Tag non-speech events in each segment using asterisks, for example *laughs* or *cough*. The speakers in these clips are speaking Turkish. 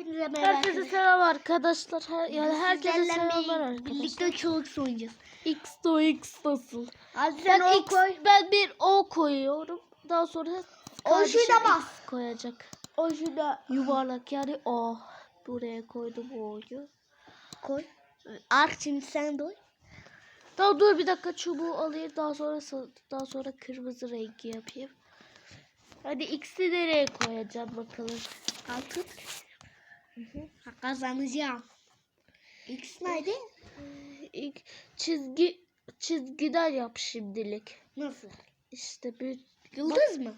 Hepinize merhaba. Herkese selam arkadaşlar. Her, yani herkese selamlar arkadaşlar. Birlikte çoluk oynayacağız. X to X nasıl? Hadi sen Ben, o X, koy. ben bir O koyuyorum. Daha sonra O şurada bak. X koyacak. O şurada Yuvarlak yani O. Buraya koydum O'yu. koy. Ark şimdi sen de oy. Daha dur bir dakika çubuğu alayım. Daha sonra daha sonra kırmızı rengi yapayım. Hadi X'i nereye koyacağım bakalım. Al tut. Ha, Kazanacağım. X nerede? İlk çizgi çizgiden yap şimdilik. Nasıl? İşte bir Yıldız mı?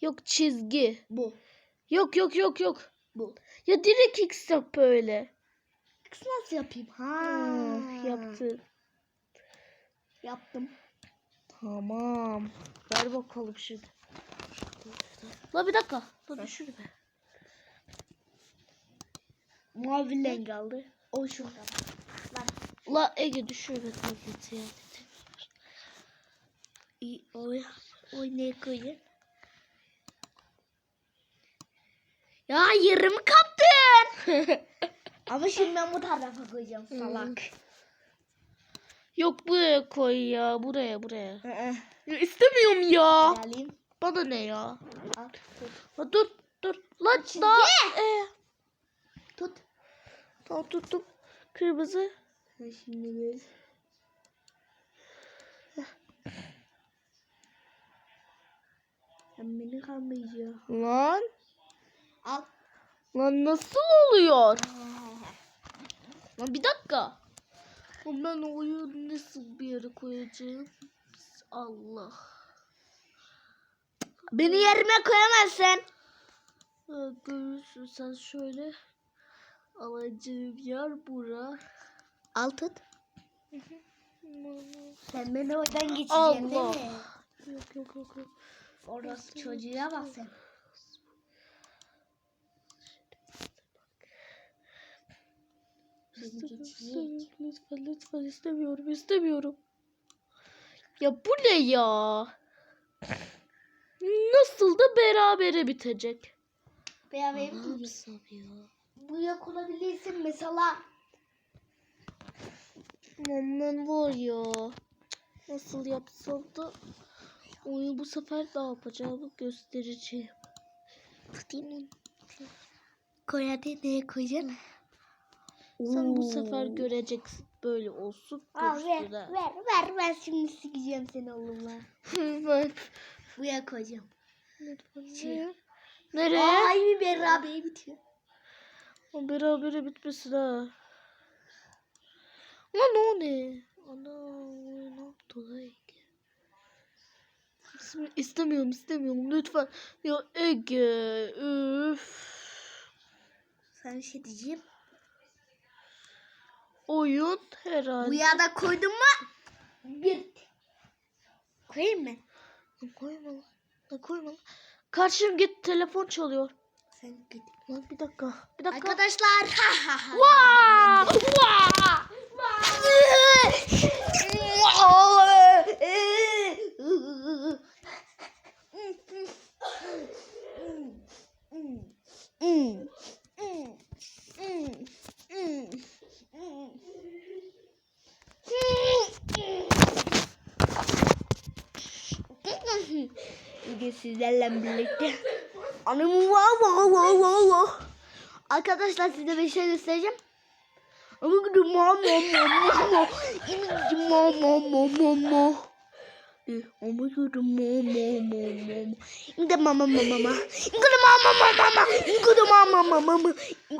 yok çizgi. Bu. Yok yok yok yok. Bu. Ya direkt X yap böyle. X nasıl yapayım? Ha. Ah, yaptın. Yaptım. Tamam. Ver bakalım şimdi. La bir dakika. Dur düşür be. Mavi renk aldı. O şurada. Lan. La Ege düşür be tableti ya. İyi, oy. Oy ne koyayım? Ya yarımı kaptın. *laughs* Ama şimdi ben bu tarafa koyacağım salak. Yok buraya koy ya. Buraya buraya. Ya istemiyorum ya. Alayım. Bana ne ya? Al, tut. Ha, dur dur. Lan daha. E, Tut. Tamam tuttum. Kırmızı. Ha, Şimdi böyle. Sen beni kanmayacaksın. Lan. Al. Lan nasıl oluyor? Lan bir dakika. Ben o oyunu nasıl bir yere koyacağım? Allah. Beni yerime koyamazsın. Ha, görürsün sen şöyle. Alacağım yer bura. Al tut. *laughs* Sen beni oradan geçeceksin Allah. değil mi? Yok yok yok. yok. Orası çocuğa bak sen. Lütfen lütfen istemiyorum istemiyorum. Ya bu ne ya? Nasıl da berabere bitecek. Veya Ne buraya konabilirsin mesela. Aman var ya. Nasıl yapsam da oyun bu sefer ne yapacağımı göstereceğim. Tutayım onu. Koy hadi neye koyacaksın? Sen bu sefer göreceksin. Böyle olsun. Al ver, ver, ver, ver. Şimdi sikeceğim seni oğlumla. *laughs* Bak. Buraya koyacağım. Nereye? Nereye? Ay bir beraber bitiyor. O berabere bitmesin ha. Lan o ne? Ana ne yaptı lan İstemiyorum istemiyorum lütfen. Ya Ege üf. Sana bir şey diyeceğim. Oyun herhalde. Buraya da koydun mu? Bir. Koyayım mı? Koyma. Lan koyma lan. Karşım git telefon çalıyor. Sen git. Lan bir dakika. Bir dakika. Arkadaşlar. Ha ha ha. Vaa! Bugün sizlerle birlikte Anam wow wow wow wow wow Arkadaşlar size bir şey göstereceğim. Ama gidin ma ma ma ma İmicim ma ma ma ma ma Ama gidin ma ma ma ma ma İmde ma ma ma ma ma İmde ma ma ma ma ma İmde ma ma ma ma ma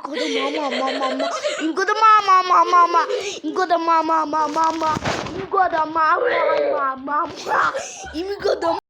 İmde ma ma ma ma ma İmde ma ma ma ma ma İmde ma ma ma ma ma İmde ma ma ma ma ma İmde